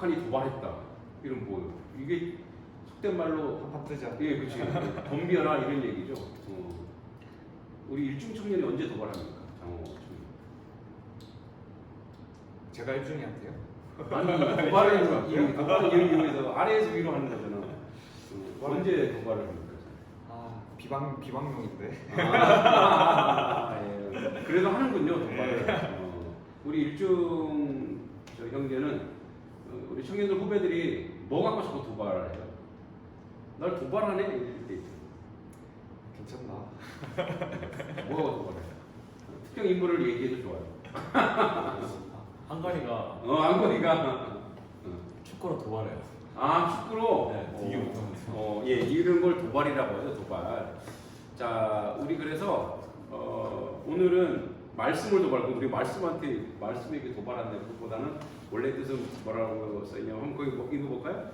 북한이 도발했다. 이런 뭐 이게 속된 말로 뜨자. 예, 그렇지. 덤벼라 이런 얘기죠. 어. 우리 일중 청년이 언제 도발합니까? 장호 청년. 제가 일중이한테요. 아니 도발은 이 도발은 이런 이유에서 아래에서 위로 하는 거잖아. 어, 언제 도발을 합니까? 아 비방 비방용인데. 아, 예. 그래도 하는군요 도발을. 어, 우리 일중 저 형제는 어, 우리 청년들 후배들이 뭐 갖고 자꾸 도발을 해요? 날 도발하네 이럴 때 있죠. 괜찮나? 뭐 도발해? 특정 인물을 얘기해도 좋아요. 한가리가 어 안거리가 축구로 도발해요. 아 축구로 네, 되게 어, 못하면서. 어, 예 이런 걸 도발이라고 하죠 도발. 자 우리 그래서 어, 오늘은 말씀을 도발하고 우리 말씀한테 말씀에게 도발한다는 것보다는 원래 뜻은 뭐라고 써있냐면 한번 거기 뭐 읽어볼까요?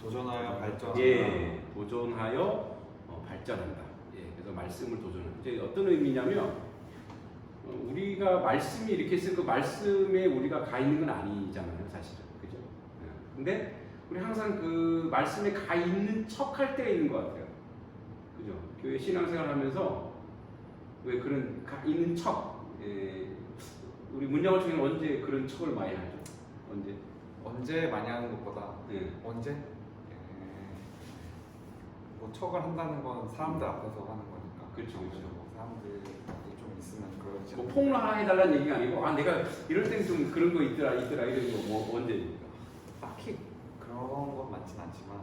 도전하여 발전. 예 도전하여 어, 발전한다. 예 그래서 말씀을 도전한다. 이제 어떤 의미냐면 어, 우리가 말씀이 이렇게 있을 그 말씀에 우리가 가 있는 건 아니잖아요, 사실은. 그죠? 예. 근데 우리 항상 그 말씀에 가 있는 척 할 때가 있는 것 같아요. 그죠? 교회 신앙생활 하면서 왜 그런 가 있는 척, 예. 우리 문양을 중에 언제 그런 척을 많이 하죠? 언제? 언제 많이 하는 것보다 예. 언제? 예. 뭐 척을 한다는 건 사람들 앞에서 하는 거니까. 그렇죠, 그렇죠. 뭐 사람들이 좀 있으면 그러지. 뭐 폭로 하나 해달라는 얘기가 아니고, 아, 내가 이럴 때는 좀 그런 거 있더라, 있더라, 이런 거 뭐, 언제입니까? 딱히 그런 건 많진 않지만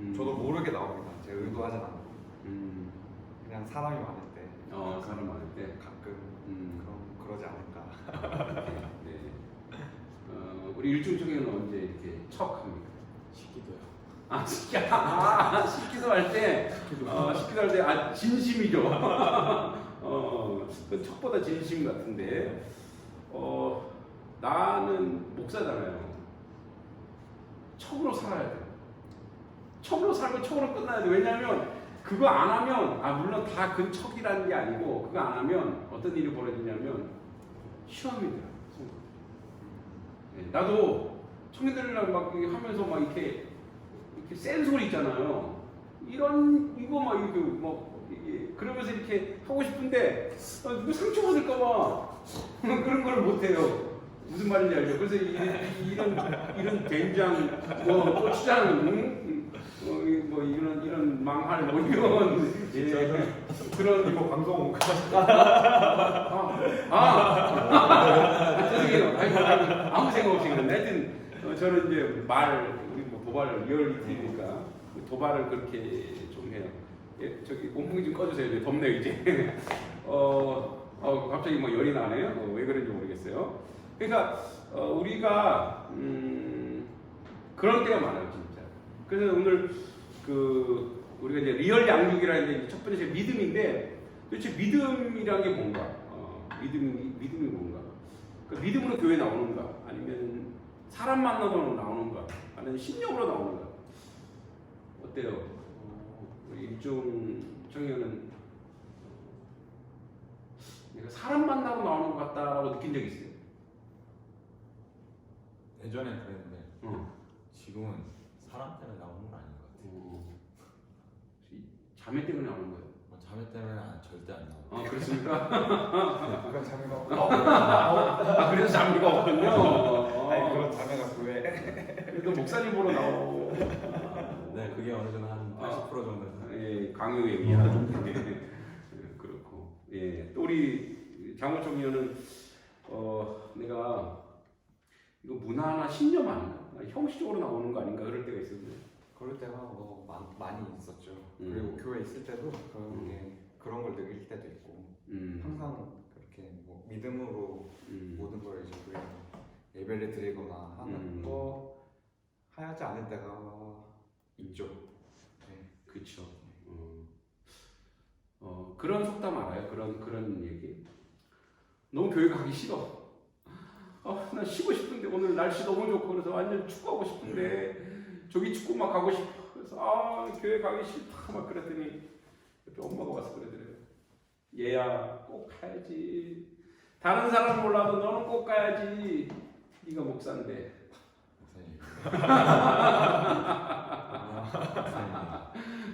음. 저도 모르게 나옵니다. 제가 의도하진 않고 음. 그냥 사람이 많을 때 어, 사람 많을 때. 가끔 음. 그럼 그러지 않을까. 네. 어, 우리 일중청에는 언제 이렇게 척 합니까? 식기도요. 아, 식기, 아, 식기도 할 때, 어, 식기도 할 때, 아, 진심이죠. 어, 그 척보다 진심 같은데, 어, 나는 목사잖아요. 척으로 살아야 돼. 척으로 살고 척으로 끝나야 돼. 왜냐면, 그거 안 하면, 아, 물론 다 그 척이라는 게 아니고, 그거 안 하면 어떤 일이 벌어지냐면, 시험이 돼요. 네, 나도 청년들이랑 막 하면서 막 이렇게 이렇게 센 소리 있잖아요. 이런 이거 막 이렇게 뭐 이게 그러면서 이렇게 하고 싶은데 아, 누구 상처 받을까봐 그런 걸 못해요. 무슨 말인지 알죠? 그래서 이, 이- 이런 이런 된장 뭐 고추장 응? 어, 이- 뭐 이런 이런 망할 뭐 이런 예, 그런 이거 방송 아, 아, 죄송해요. 아니, 아니, 아무 생각 없이 그런데 하여튼 어, 저는 이제 말 우리 뭐 도발 리얼 리티니까 도발을 그렇게 좀 해요. 예, 저기 온풍기 좀 꺼주세요. 이제 덥네요 이제. 어, 어, 갑자기 뭐 열이 나네요. 어, 왜 그런지 모르겠어요. 그러니까 어, 우리가 음, 그런 때가 많아요. 그래서 오늘 그 우리가 이제 리얼 양육이라는 게 첫 번째 믿음인데 도대체 믿음이란 게 뭔가? 어, 믿음이 믿음이 뭔가? 그 믿음으로 교회 나오는가? 아니면 사람 만나서 나오는가? 아니면 신념으로 나오는가? 어때요? 어, 우리 일종 청년은 내가 사람 만나고 나오는 것 같다라고 느낀 적 있어요? 예전엔 그랬는데 어. 지금은 사람 때문에 나오는 건 아닌 것 같아요. 어. 혹시 자매 때문에 나오는 거예요? 뭐 자매 때문에 안, 절대 안 나오고. 아 그렇습니까? 그런 자매가 아 그래서 자매가 없군요. 어. 아니 그런 자매가 교회 그래도 목사님 보러 나오고 네, 그게 어느 정도 한 80% 정도. 예, 강요에 의한 예, 그렇고 예, 또 우리 장호청년은 어 내가 이거 문화나 신념 아닌가 형식적으로 나오는 거 아닌가 그럴 때가 있었는데 그럴 때가 뭐 많, 많이 있었죠. 음. 그리고 교회 있을 때도 그런 음. 게 그런 걸 느낄 때도 있고 음, 항상 그렇게 뭐 믿음으로 음, 모든 걸 이제 교회 예배를 드리거나 하는 음. 거 하지 않을 때가 있죠. 네. 그쵸. 어, 어 그런 속담 알아요? 그런 그런 얘기. 너무 교회 가기 싫어. 아, 나 쉬고 싶은데 오늘 날씨 너무 좋고 그래서 완전 축구하고 싶은데 저기 축구만 가고 싶어. 그래서 아 교회 가기 싫다 막 그랬더니 옆에 엄마가 와서 그러더래요. 얘야 꼭 가야지. 다른 사람 몰라도 너는 꼭 가야지. 네가 목사인데. 목사님.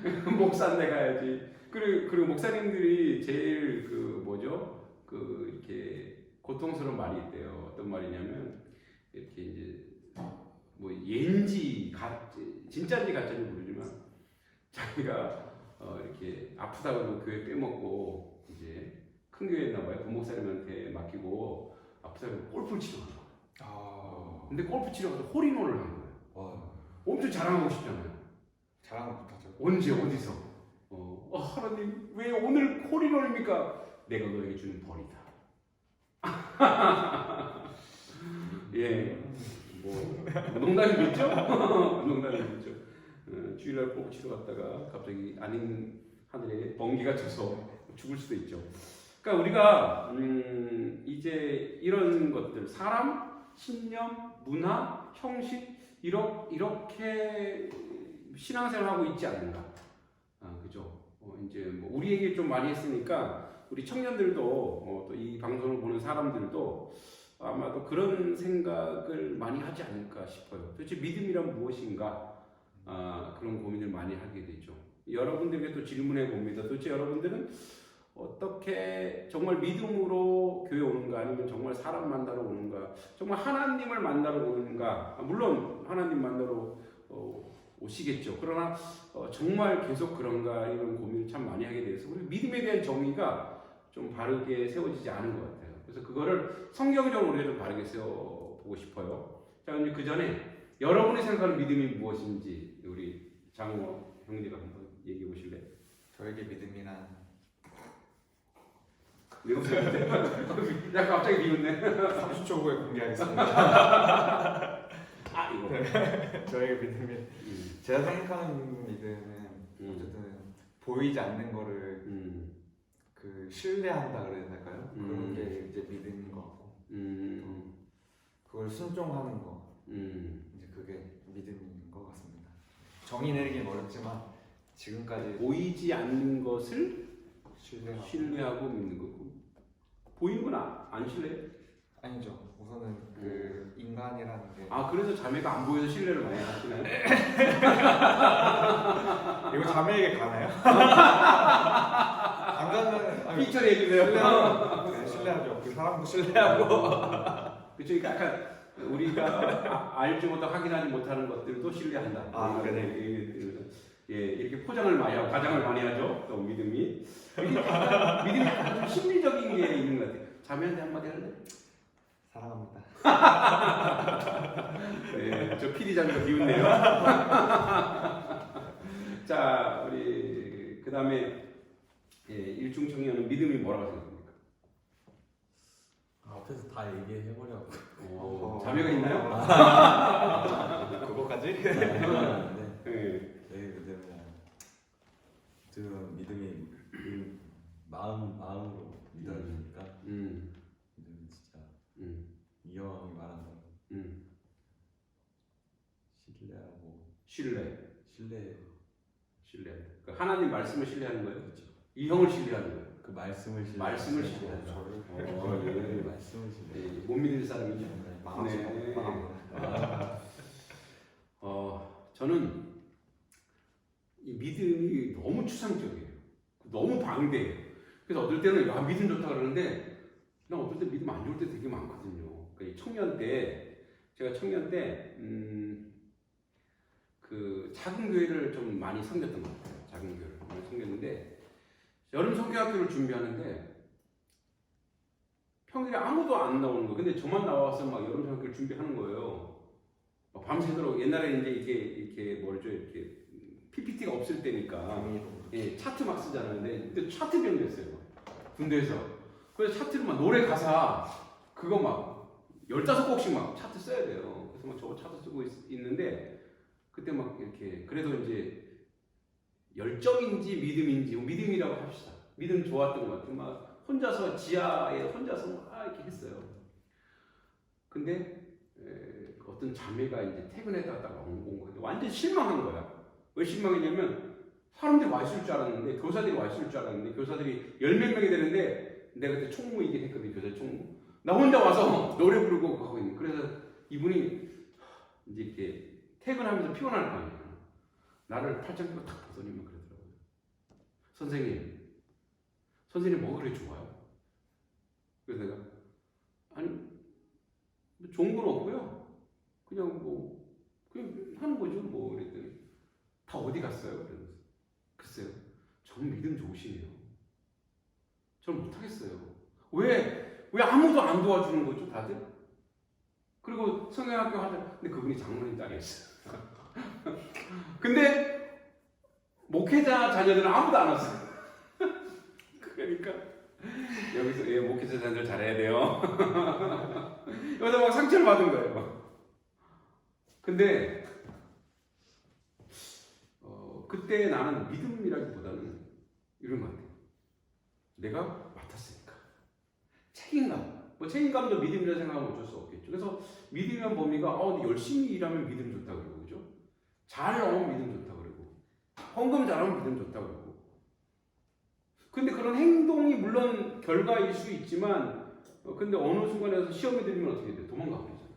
목사님. 목사인데 가야지. 그리고 그리고 목사님들이 제일 그 뭐죠? 그 이렇게 고통스러운 말이 있대요. 어떤 말이냐면 이렇게 이제 뭐 예인지 가 진짜인지 가짜인지 모르지만 자기가 어 이렇게 아프다고 하면 교회 빼먹고 이제 큰 교회였나 봐요. 부목사님한테 맡기고 아프다고 하면 골프 치러 간 거야. 아 근데 골프 치러 가서 홀인원을 한 거야. 와. 엄청 자랑하고 싶잖아요. 자랑을 못하죠. 언제 어디서? 어, 어, 하나님 왜 오늘 홀인원입니까? 내가 너에게 주는 벌이다. 예, 뭐 농담이겠죠? 농담이겠죠. 어, 주일날 골프 치러 갔다가 갑자기 아닌 하늘에 번개가 쳐서 죽을 수도 있죠. 그러니까 우리가 음, 이제 이런 것들 사람, 신념, 문화, 형식 이렇게, 이렇게 신앙생활하고 있지 않는가? 아, 그죠? 어, 이제 뭐 우리에게 좀 많이 했으니까 우리 청년들도 어, 또이 방송을 보는 사람들도 아마도 그런 생각을 많이 하지 않을까 싶어요. 도대체 믿음이란 무엇인가? 아, 그런 고민을 많이 하게 되죠. 여러분들에게 또 질문해 봅니다. 도대체 여러분들은 어떻게 정말 믿음으로 교회 오는가 아니면 정말 사람 만나러 오는가 정말 하나님을 만나러 오는가 아, 물론 하나님 만나러 어, 오시겠죠 그러나 어, 정말 계속 그런가 이런 고민을 참 많이 하게 돼서 우리 믿음에 대한 정의가 좀 바르게 세워지지 않은 것 같아요. 그래서 그거를 성경적으로 우리가 좀 바르게 세워보고 싶어요. 자 이제 그 전에 여러분이 생각하는 믿음이 무엇인지 우리 장호 형제가 한번 얘기해 보실래요? 저에게 믿음이란? 야 갑자기 비웃네 30초 후에 공개하겠습니다. 아 이거. 저에게 믿음이 음, 제가 생각하는 믿음은 음, 어쨌든 보이지 않는 거를 음, 그 신뢰한다 그래야 될까요? 음. 그런 게 이제 믿음인 것 같고 음, 그걸 순종하는 거 음. 이제 그게 믿음인 것 같습니다. 정의 내리긴 어렵지만 지금까지 보이지 않는 것을 신뢰하고 신뢰하고 믿는 거고 보이는 건안 신뢰? 아니죠. 우선은 그 인간이라는 게 아 그래서 자매가 안 보여서 신뢰를 많이 하시나요? 이거 자매에게 가나요? 아니, 피처리 해주세요. 신뢰하고 네, 신뢰하죠. 그 사람도 신뢰하고 그쵸, 그러니까 약간 우리가 아- 알지 못하고 확인하지 못하는 것들도 신뢰한다. 아, 예, 네네. 예, 예, 이렇게 포장을 많이 하고 가장을 많이 하죠. 또 믿음이 믿음이 약간 믿음이 약간 좀 심리적인 게 있는 것 같아요. 자매한테 한마디 할래? 사랑합니다. 네, 저 PD 장가 비웃네요. 자, 우리 그 다음에 예, 일중 청년은 믿음이 뭐라고 생각합니까? 앞에서 다 얘기해 버려. 오, 자매가 있나요? 그거까지? 네. 네. 제 믿음은 그 믿음이 그 마음 마음으로 믿어지니까 음, 믿음은 진짜 음, 이영이 말한 대로 음. 신뢰하고 신뢰, 신뢰 신뢰. 그 하나님 말씀을 신뢰하는 거예요. 그렇죠. 이 형을 신뢰하는 거예요. 그 말씀을 신뢰. 말씀을 신뢰한다. 저를 어, 그 예. 말씀을 신뢰. 예, 못 믿는 사람이죠. 네. 네. 망합니다. 어, 저는 이 믿음이 너무 추상적이에요. 너무 방대해요. 그래서 어떨 때는 야 믿음 좋다 그러는데 난 어떨 때 믿음 안 좋을 때 되게 많거든요. 그러니까 이 청년 때 제가 청년 때 음, 그 작은 교회를 좀 많이 섬겼던 것 같아요. 작은 교회를 많이 섬겼는데 여름 성교학교를 준비하는데 평일에 아무도 안 나오는 거예요. 근데 저만 나와서 막 여름 성교를 준비하는 거예요. 막 밤새도록 옛날에 이제 이게 이렇게 뭐죠 이렇게 PPT가 없을 때니까 예 차트 막 쓰잖아요. 근데, 근데 차트 변경했어요. 군대에서 그래서 차트를 막 노래 가사 그거 막 열다섯 곡씩 막 차트 써야 돼요. 그래서 막 저거 차트 쓰고 있, 있는데 그때 막 이렇게 그래도 이제 열정인지 믿음인지 믿음이라고 합시다. 믿음 좋았던 것 같아요. 막 혼자서 지하에 혼자서 막 이렇게 했어요. 근데 에, 어떤 자매가 이제 퇴근했다가 온, 온 거예요. 완전 실망한 거야. 왜 실망했냐면 사람들이 와 있을 줄 알았는데 교사들이 와 있을 줄 알았는데 교사들이 열 몇 명이 되는데 내가 그때 총무이긴 했거든 교사 총무 나 혼자 와서 노래 부르고 가고 있는 그래서 이분이 이제 이렇게 퇴근하면서 피곤할 거 아니야 나를 팔짱 끼고 탁막 그러더라고요 선생님 선생님 뭐가 그렇게 좋아요? 그래서 내가 아니 뭐 좋은 건 없고요 그냥 뭐 그냥 하는 거죠 뭐 그랬더니 다 어디 갔어요? 그러면서 글쎄요 전 믿음 좋으시네요 전 못하겠어요 왜? 왜 아무도 안 도와주는 거죠 다들? 그리고 성형학교 하자 근데 그분이 장로님 딸이었어요 근데 목회자 자녀들은 아무도 안 왔어요 그러니까 여기서 예, 목회자 자녀들 잘해야 돼요 여기서 막 상처를 받은 거예요 근데 어, 그때 나는 믿음이라기보다는 이런 것 같아요. 내가 맡았으니까 책임감. 뭐 책임감도 믿음이라 생각하면 어쩔 수 없겠죠. 그래서 믿음이란 범위가 어, 열심히 일하면 믿음 좋다 그러고 그죠? 잘 나오면 믿음 좋다 그러고 헌금 잘하면 믿음 좋다 그러고. 근데 그런 행동이 물론 결과일 수 있지만 어, 근데 어느 순간에서 시험에 들면 어떻게 돼? 도망가 버리잖아요.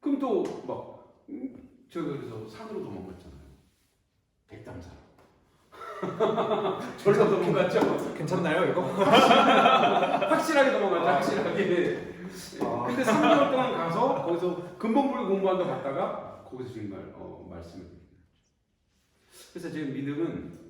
그럼 또막 저 그래서 산으로 도망갔잖아요. 백담산. 절로 도망갔죠. 괜찮나요 이거? 확실하게 도망갔죠. 아. 확실하게. 아. 근데 3개월 동안 가서 거기서 근본불교 공부한다 갔다가 거기서 정말 어, 말씀을 됐죠. 그래서 제 믿음은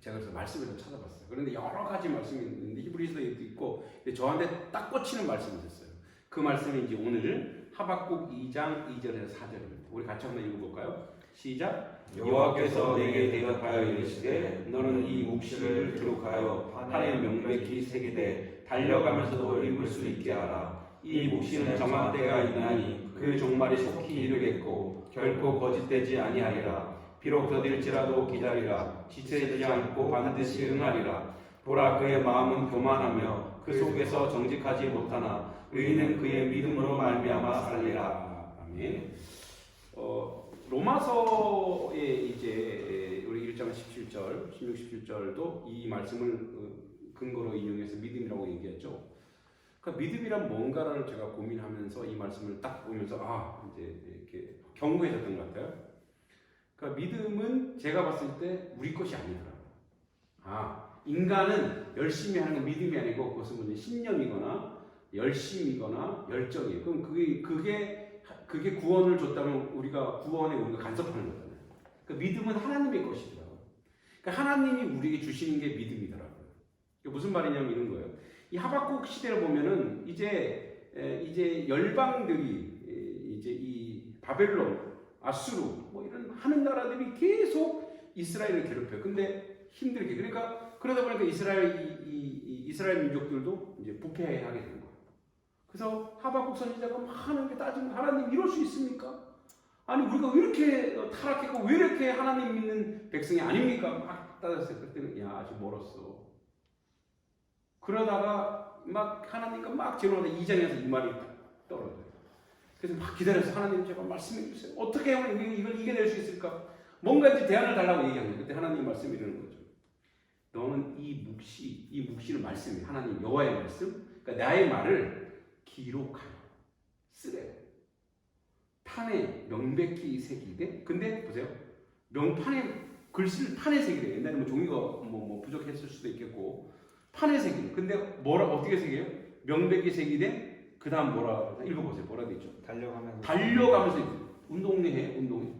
제가 그래서 말씀을 좀 찾아봤어요. 그런데 여러 가지 말씀이 있는데 히브리서에도 있고 저한테 딱 꽂히는 말씀이 있었어요. 그 말씀이 이제 오늘 하박국 2장 2절에서 4절입니다. 우리 같이 한번 읽어볼까요? 시작. 여호와께서 내게 대답하여 이르시되 너는 이 묵시를 기록하여 판에 명백히 새기되 달려가면서도 읽을 수 있게 하라 이 묵시는 정한 때가 있나니 그 종말이 속히 이르겠고 결코 거짓되지 아니하리라 비록 더딜지라도 기다리라 지체되지 않고 반드시 응하리라 보라 그의 마음은 교만하며 그 속에서 정직하지 못하나 의인은 그의 믿음으로 말미암아 살리라 아멘. 어, 로마서에 이제 우리 1장 17절, 16, 17절도 이 말씀을 어, 근거로 인용해서 믿음이라고 얘기했죠. 그러니까 믿음이란 뭔가를 제가 고민하면서 이 말씀을 딱 보면서 아 이제 이렇게 경고해졌던 것 같아요. 그러니까 믿음은 제가 봤을 때 우리 것이 아니더라고요. 아 인간은 열심히 하는 건 믿음이 아니고 그것은 뭐냐 신념이거나 열심이거나 열정이에요. 그럼 그게 그게 그게 구원을 줬다면 우리가 구원에 우리가 간섭하는 거잖아요. 그 믿음은 하나님의 것이더라고요. 그러니까 하나님이 우리에게 주시는 게 믿음이더라고요. 무슨 말이냐면 이런 거예요. 이 하박국 시대를 보면은 이제 에, 이제 열방들이 에, 이제 이 바벨론, 아수르 뭐 이런 하는 나라들이 계속 이스라엘을 괴롭혀요. 근데 힘들게 그러니까 그러다 보니까 이스라엘 이, 이- 이 이스라엘 민족들도 이제 부패하게 되는 거예요. 그래서 하박국 선지자가 막 하는 게 따지면 하나님 이럴 수 있습니까? 아니 우리가 왜 이렇게 타락했고 왜 이렇게 하나님 믿는 백성이 아닙니까? 막 따졌어요. 그때는 야 아직 멀었어. 그러다가 막 하나님과 막 제로하다 2장에서 이 말이 딱 떨어져요. 그래서 막 기다려서 하나님 제발 말씀해 주세요. 어떻게 하면 이걸, 이겨낼 수 있을까? 뭔가 이제 대안을 달라고 얘기하는 거예요. 그때 하나님 말씀이 이러는 거죠. 너는 이 묵시, 이 묵시는 말씀이 하나님 여호와의 말씀, 그러니까 나의 말을 기록하여 쓰래. 판에 명백히 새기되, 근데 보세요. 명판에 글씨를 판에 새기래. 옛날에 뭐 종이가 뭐, 뭐 부족했을 수도 있겠고 새기래. 근데 뭐라 어떻게 새겨요? 명백히 새기되 그 다음 뭐라 읽어보세요. 뭐라 돼 있죠? 달려가면서 달려가면서 운동회 해 운동회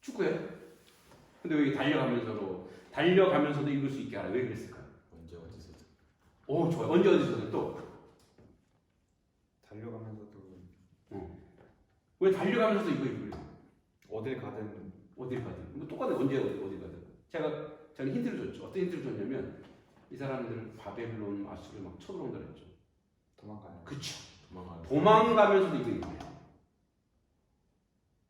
축구해. 근데 왜 달려가면서로 달려가면서도 읽을 수 있게 하라. 왜 그랬을까요? 언제 어디서 오 좋아요. 언제 어디서 또? 달려가면서도 왜 달려가면서도 이거 읽으래요? 어딜 가든 어딜 가든 뭐 똑같아 언제 어디 어디 가든 제가 저는 힌트를 줬죠 어떤 힌트를 줬냐면 이 사람들 바벨론 아수르 막 쳐들어온다 그랬죠. 도망가요. 그쵸. 도망가는 도망가면서도 이거 읽어요.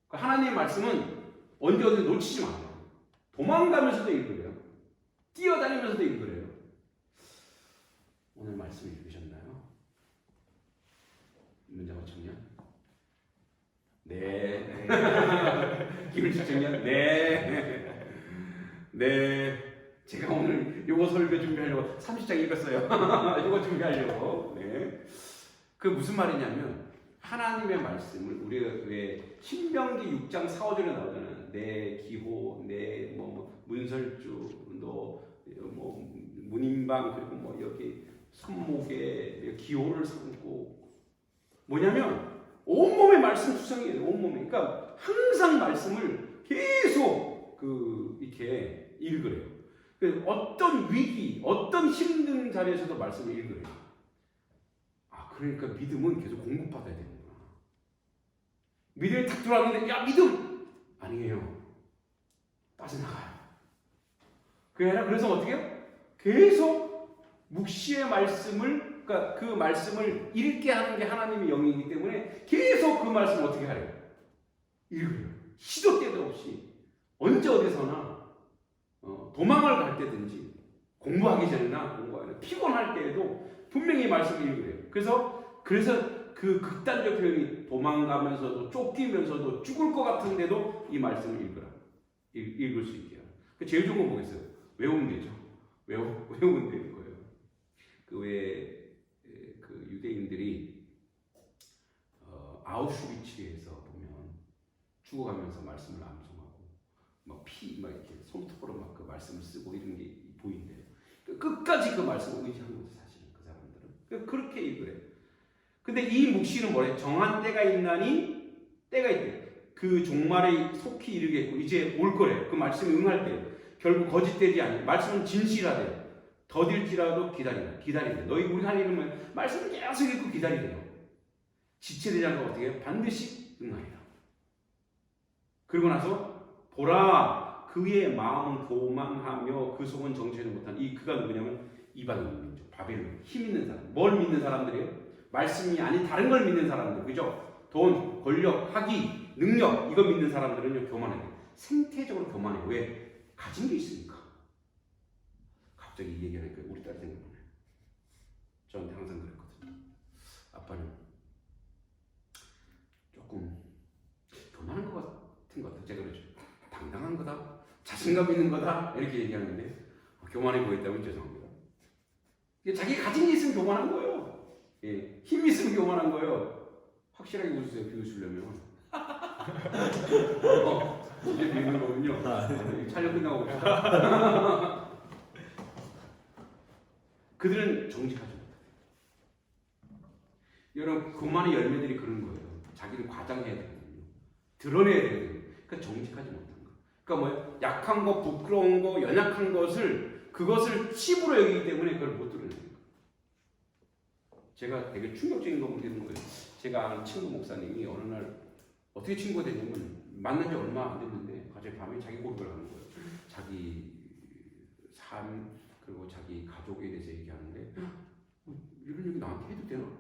그 하나님의 말씀은 언제 어디 놓치지 마요. 도망가면서도 읽으래요. 뛰어다니면서도 읽으래요. 오늘 말씀 읽으셨나요? 문자가 청년? 네. 기울지 청년? 네. 네, 제가 오늘 요거 설교 준비하려고 30장 읽었어요. 요거 준비하려고. 네. 그 무슨 말이냐면 하나님의 말씀을 우리가 왜 신명기 6장 4, 5절에 나오잖아요. 내 기호, 내 뭐 문설주, 너뭐 문인방 그리고 뭐 여기 손목에 기호를 삼고 뭐냐면 온몸의 말씀 수성이에요. 온몸에. 그러니까 항상 말씀을 계속 그 이렇게 읽으래요. 그 어떤 위기, 어떤 힘든 자리에서도 말씀을 읽으래요. 아, 그러니까 믿음은 계속 공급받아야 되는구나. 믿음이 탁 들어왔는데, 야, 믿음! 아니에요. 빠져나가요. 그게 아니라 그래서 어떻게 해요? 계속 묵시의 말씀을, 그러니까 그 말씀을 읽게 하는 게 하나님의 영이기 때문에 계속 그 말씀을 어떻게 하래요? 읽어요. 시도 때도 없이. 언제 어디서나 어, 도망을 갈 때든지 공부하기 전이나 공부하기 피곤할 때에도 분명히 말씀을 읽으래요. 그래서 그래서 그 극단적 표현이 도망가면서도 쫓기면서도 죽을 것 같은데도 이 말씀을 읽으라. 읽, 읽을 수 있게. 그 제일 좋은 거 뭐겠어요? 외우면 되죠. 외우, 외우면 되는 거예요. 그왜 그 유대인들이 어, 아우슈비츠에서 보면 죽어가면서 말씀을 암송하고 막 피 막 이렇게 손톱으로 막 그 말씀을 쓰고 이런 게 보인대요. 그 끝까지 그 말씀을 의지한 거죠 사실은 그 사람들은. 그 그렇게 읽으래. 근데 이 묵시는 뭐래? 정한 때가 있나니 때가 있대. 그 종말에 속히 이르겠고 이제 올 거래. 그 말씀이 응할 때 결국 거짓되지 않니. 말씀은 진실하대. 더딜지라도 기다리라. 기다리래. 너희 우리 할 일은 뭐야? 말씀을 계속 읽고 기다리래요. 지체되지 않고 어떻게 해요? 반드시 응하리라. 그리고 나서 보라 그의 마음은 교만하며 그 속은 정체를 못한 이 그가 누구냐면 이방인 민족 바벨론 힘 있는 사람 뭘 믿는 사람들이에요? 말씀이 아닌 다른 걸 믿는 사람들 그죠? 돈, 권력, 학위, 능력 이거 믿는 사람들은요 교만해요. 생태적으로 교만해요. 왜? 가진 게 있으니까. 갑자기 이 얘기하니까 우리 딸 생각나네. 저한테 항상 그랬거든요. 아빠는 조금 교만한 것 같은 것 같아 제가 그러죠 당당한 거다 자신감 있는 거다 이렇게 얘기하는데 어, 교만해 보였다면 죄송합니다. 자기 가진 게 있으면 교만한 거예요. 예, 힘 있으면 교만한 거예요. 확실하게 웃으세요. 비웃으려면. 어, 이제 비웃는 거군요. 어, 촬영 끝나고 봅시다. 그들은 정직하지 못해요. 여러분 그만의 열매들이 그런 거예요. 자기를 과장해야 되거든요. 드러내야 되거든요. 그러니까 정직하지 거. 그러니까 뭐예요? 약한 거, 부끄러운 거, 연약한 것을 그것을 칩으로 여기기 때문에 그걸 못 드러내는 거예요. 제가 되게 충격적인 거 보게 된 거예요. 제가 아는 친구 목사님이 어느 날 어떻게 친구가 됐냐면 만난 지 얼마 안 됐는데 갑자기 밤에 자기 고백을 하는 거예요. 자기 삶 그리고 자기 가족에 대해서 얘기하는데 어, 이런 얘기 나한테 해도 되나?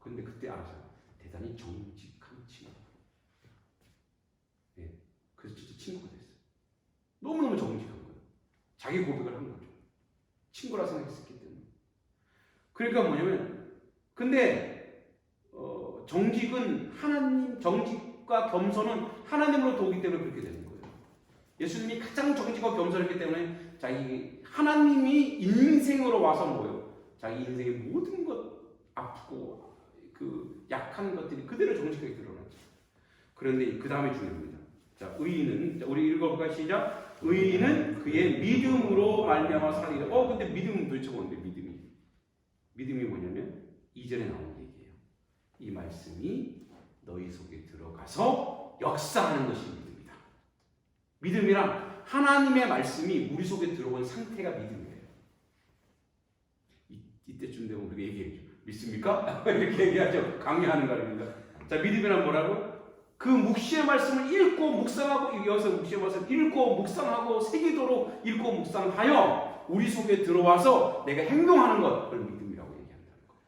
근데 그때 알았어요. 대단히 정직한 친구. 예, 그래서 진짜 친구가 됐어요. 너무너무 정직한 거예요. 자기 고백을 한 거죠. 친구라 생각했기 때문에. 그러니까 뭐냐면, 근데, 어, 정직은 하나님, 정직과 겸손은 하나님으로 도기 때문에 그렇게 되는 거예요. 예수님이 가장 정직과 겸손했기 때문에 자기, 하나님이 인생으로 와서 뭐예요? 자기 인생의 모든 것, 아프고, 그, 약한 것들이 그대로 정직하게 드러나죠. 그런데 그 다음에 중요합니다. 자, 의인은, 자, 우리 읽어볼까? 시작. 의인은 그의 믿음으로 말미암아 살리라. 어, 근데 믿음은 도대체 뭔데, 믿음이? 믿음이 뭐냐면, 이전에 나온 얘기예요. 이 말씀이 너희 속에 들어가서 역사하는 것이 믿음이다. 믿음이란 하나님의 말씀이 우리 속에 들어온 상태가 믿음이에요. 이, 이때쯤 되면 우리가 얘기해죠. 믿습니까? 이렇게 얘기하죠. 강요하는 거 아닙니까? 자, 믿음이란 뭐라고? 그 묵시의 말씀을 읽고 묵상하고 여기서 묵시의 말씀을 읽고 묵상하고 새기도록 읽고 묵상하여 우리 속에 들어와서 내가 행동하는 것 그걸 믿음이라고 얘기한다는 거예요.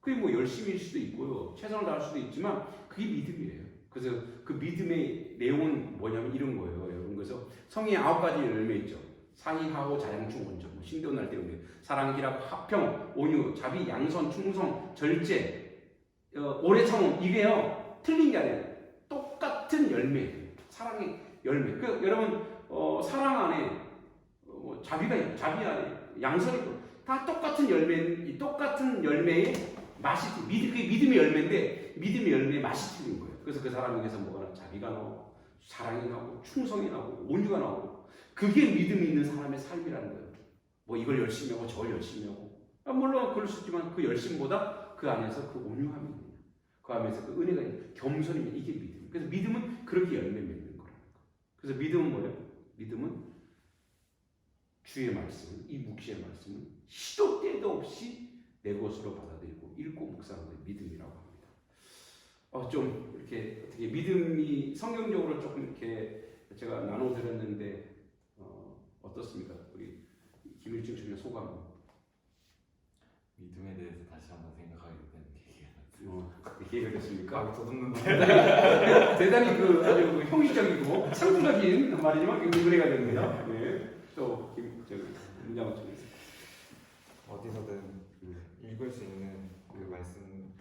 그게 뭐 열심일 수도 있고요. 최선을 다할 수도 있지만 그게 믿음이래요. 그래서 그 믿음의 내용은 뭐냐면 이런 거예요. 여러분 그래서 성의 아홉 가지 열매 있죠. 상의하고 자양충 원점 뭐 날때 이런 게 사랑 희락 화평 온유 자비 양선 충성 절제 어, 오래 참음 이게요 틀린 게 아니에요. 똑같은 열매 사랑의 열매. 그 여러분 어, 사랑 안에 어, 뭐 자비가 자비 안에 있고 다 똑같은 열매 이 똑같은 열매의 맛이 믿 그게 믿음의 열매인데 믿음의 열매의 맛이 틀린 거예요. 그래서 그 사람에게서 뭐가 나 자비가 나오고 사랑이 나오고 충성이 나오고 온유가 나오고 그게 믿음이 있는 사람의 삶이라는 거예요. 뭐 이걸 열심히 하고 저걸 열심히 하고 아, 물론 그럴 수 있지만 그 열심보다 그 안에서 그 온유함이 그 안에서 그 은혜가 겸손이면 이게 믿음. 그래서 믿음은 그렇게 열매 맺는 거라는 거. 그래서 믿음은 뭐예요? 믿음은 주의 말씀, 이 묵시의 말씀은 시도 때도 없이 내 것으로 받아들이고 읽고 묵상하는 게 믿음이라고 합니다. 어, 좀 이렇게 어떻게 믿음이 성경적으로 조금 이렇게 제가 나눠드렸는데 어, 어떻습니까? 우리 김일중 주의 소감은? 믿음에 대해서 다시 한번 생각하게 계기가 어, 이해가 됐습니까? 아, 더듬는데. 대단히 그 아주 그 형식적이고 창조적인 말이지만 굉장히 은혜가 됩니다. 네. 또 김, 저기 문장원 좀 어디서든 음. 읽을 수 있는 그 말씀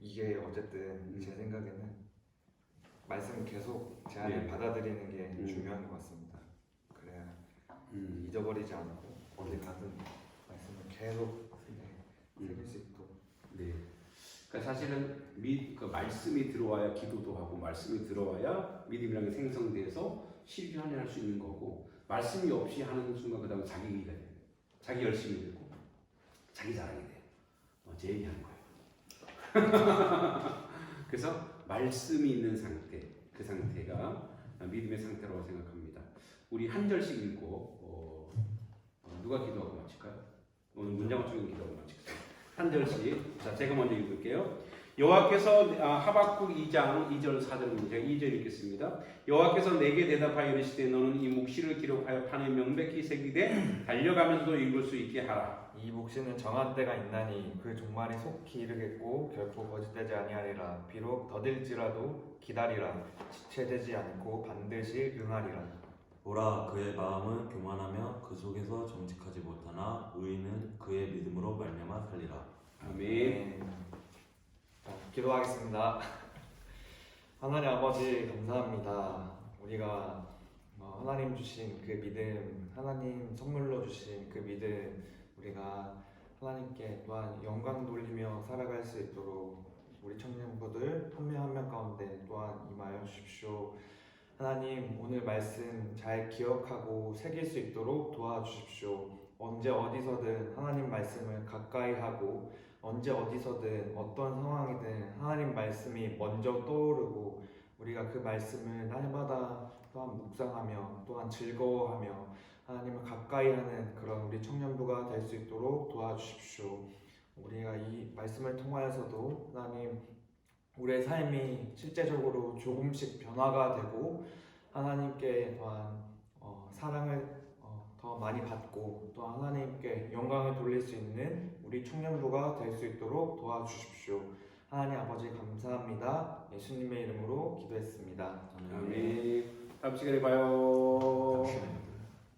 이게 어쨌든 음. 제 생각에는 말씀 계속 제 안에 네. 받아들이는 게 음. 중요한 것 같습니다. 그래야 음. 잊어버리지 않고 어디 가든 말씀을 계속 네, 음. 새길 수 있도록 네. 그러니까 사실은 미, 그 말씀이 들어와야 기도도 하고 말씀이 들어와야 믿음이라는 게 생성돼서 실현할 수 있는 거고 말씀이 없이 하는 순간 그 다음에 자기 얘기가. 자기 열심히 되고 자기 자랑이 돼요. 어, 제 얘기하는 거예요. 그래서 말씀이 있는 상태, 그 상태가 믿음의 상태라고 생각합니다. 우리 한 절씩 읽고 어, 어, 누가 기도하고 마칠까요? 오늘 문장어 쪽에 기도하고 마칠까요? 한 절씩. 자, 제가 먼저 읽을게요. 여호와께서 아, 하박국 2장 2절 4절 제가 2절 읽겠습니다. 여호와께서 내게 대답하여 이르시되 너는 이 묵시를 기록하여 판에 명백히 새기되 달려가면서도 읽을 수 있게 하라. 이 묵시는 정한 때가 있나니 그 종말이 속히 이르겠고 결코 거짓되지 아니하리라 비록 더딜지라도 기다리라 지체되지 않고 반드시 응하리라 보라 그의 마음은 교만하며 그 속에서 정직하지 못하나 의인은 그의 믿음으로 말미암아 살리라 아멘. 네. 자, 기도하겠습니다. 하나님 아버지 감사합니다. 우리가 어, 하나님 주신 그 믿음, 하나님 선물로 주신 그 믿음, 우리가 하나님께 또한 영광 돌리며 살아갈 수 있도록 우리 청년부들 한 명 한 명 가운데 또한 임하여 주십시오. 하나님 오늘 말씀 잘 기억하고 새길 수 있도록 도와주십시오. 언제 어디서든 하나님 말씀을 가까이 하고 언제 어디서든 어떤 상황이든 하나님 말씀이 먼저 떠오르고 우리가 그 말씀을 날마다 또한 묵상하며 또한 즐거워하며 하나님을 가까이 하는 그런 우리 청년부가 될 수 있도록 도와주십시오. 우리가 이 말씀을 통하여서도 하나님 우리의 삶이 실제적으로 조금씩 변화가 되고 하나님께 또한 어, 사랑을 어, 더 많이 받고 또 하나님께 영광을 돌릴 수 있는 우리 청년부가 될 수 있도록 도와주십시오. 하나님 아버지 감사합니다. 예수님의 이름으로 기도했습니다. 아멘. 다음 시간에 봐요.